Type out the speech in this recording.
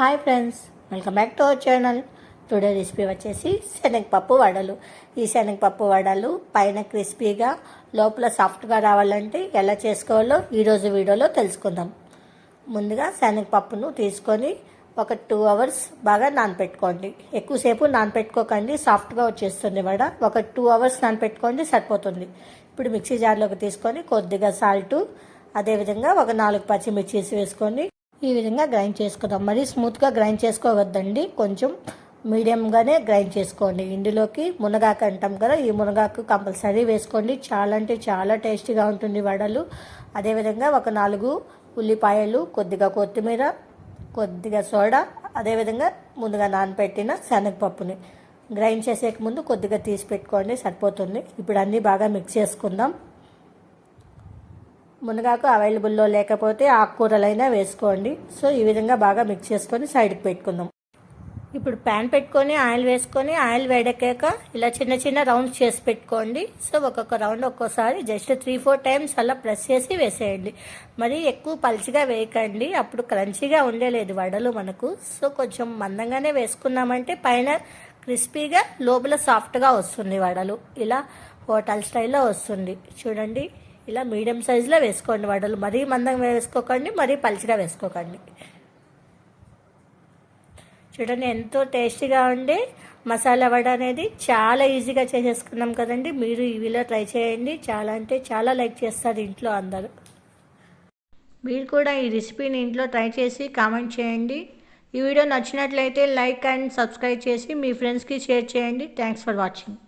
Hi friends welcome back to our channel. Today recipe వచ్చేసి శనగపప్పు వడలు. ఈ శనగపప్పు వడలు పైన క్రిస్పీగా లోపల సాఫ్ట్గా రావాలంటే ఎలా చేసుకోవాలో ఈరోజు వీడియోలో తెలుసుకుందాం. ముందుగా శనగపప్పును తీసుకొని ఒక టూ అవర్స్ బాగా నానపెట్టుకోండి. ఎక్కువసేపు నానపెట్టుకోకండి సాఫ్ట్గా వచ్చేస్తుంది వడ. ఒక టూ అవర్స్ నానపెట్టుకోండి సరిపోతుంది. ఇప్పుడు మిక్సీ జార్లోకి తీసుకొని కొద్దిగా సాల్టు అదేవిధంగా ఒక నాలుగు పచ్చిమిర్చీస్ వేసుకొని ఈ విధంగా గ్రైండ్ చేసుకుందాం. మరీ స్మూత్గా గ్రైండ్ చేసుకోవద్దండి. కొంచెం మీడియంగానే గ్రైండ్ చేసుకోండి. ఇందులోకి మునగాకు అంటాం కదా ఈ మునగాకు కంపల్సరీ వేసుకోండి. చాలా అంటే చాలా టేస్టీగా ఉంటుంది వడలు. అదేవిధంగా ఒక నాలుగు ఉల్లిపాయలు కొద్దిగా కొత్తిమీర కొద్దిగా సోడా అదేవిధంగా ముందుగా నానబెట్టిన శనగపప్పుని. గ్రైండ్ చేసేక ముందు కొద్దిగా తీసి పెట్టుకోండి సరిపోతుంది. ఇప్పుడు అన్నీ బాగా మిక్స్ చేసుకుందాం. మునగాకు అవైలబుల్లో లేకపోతే ఆకుకూరలైనా వేసుకోండి. సో ఈ విధంగా బాగా మిక్స్ చేసుకొని సైడ్కి పెట్టుకుందాం. ఇప్పుడు ప్యాన్ పెట్టుకొని ఆయిల్ వేసుకొని ఆయిల్ వేడెక్కాక ఇలా చిన్న చిన్న రౌండ్స్ చేసి పెట్టుకోండి. సో ఒక్కొక్క రౌండ్ ఒక్కోసారి జస్ట్ త్రీ ఫోర్ టైమ్స్ అలా ప్రెస్ చేసి వేసేయండి. మరి ఎక్కువ పల్చిగా వేయకండి. అప్పుడు క్రంచీగా ఉండేలేదు వడలు మనకు. సో కొంచెం మందంగానే వేసుకున్నామంటే పైన క్రిస్పీగా లోపల సాఫ్ట్గా వస్తుంది వడలు. ఇలా హోటల్ స్టైల్లో వస్తుంది. చూడండి. ఇలా మీడియం సైజులో వేసుకోండి వడలు. మరీ మందంగా వేసుకోకండి మరీ పల్చిగా వేసుకోకండి. చూడండి ఎంతో టేస్టీగా ఉండే మసాలా వడ అనేది చాలా ఈజీగా చేసేసుకున్నాం కదండి. మీరు ఇవిలో ట్రై చేయండి. చాలా అంటే చాలా లైక్ చేస్తారు ఇంట్లో అందరూ. మీరు కూడా ఈ రెసిపీని ఇంట్లో ట్రై చేసి కామెంట్ చేయండి. ఈ వీడియో నచ్చినట్లయితే లైక్ అండ్ సబ్స్క్రైబ్ చేసి మీ ఫ్రెండ్స్కి షేర్ చేయండి. Thanks for watching.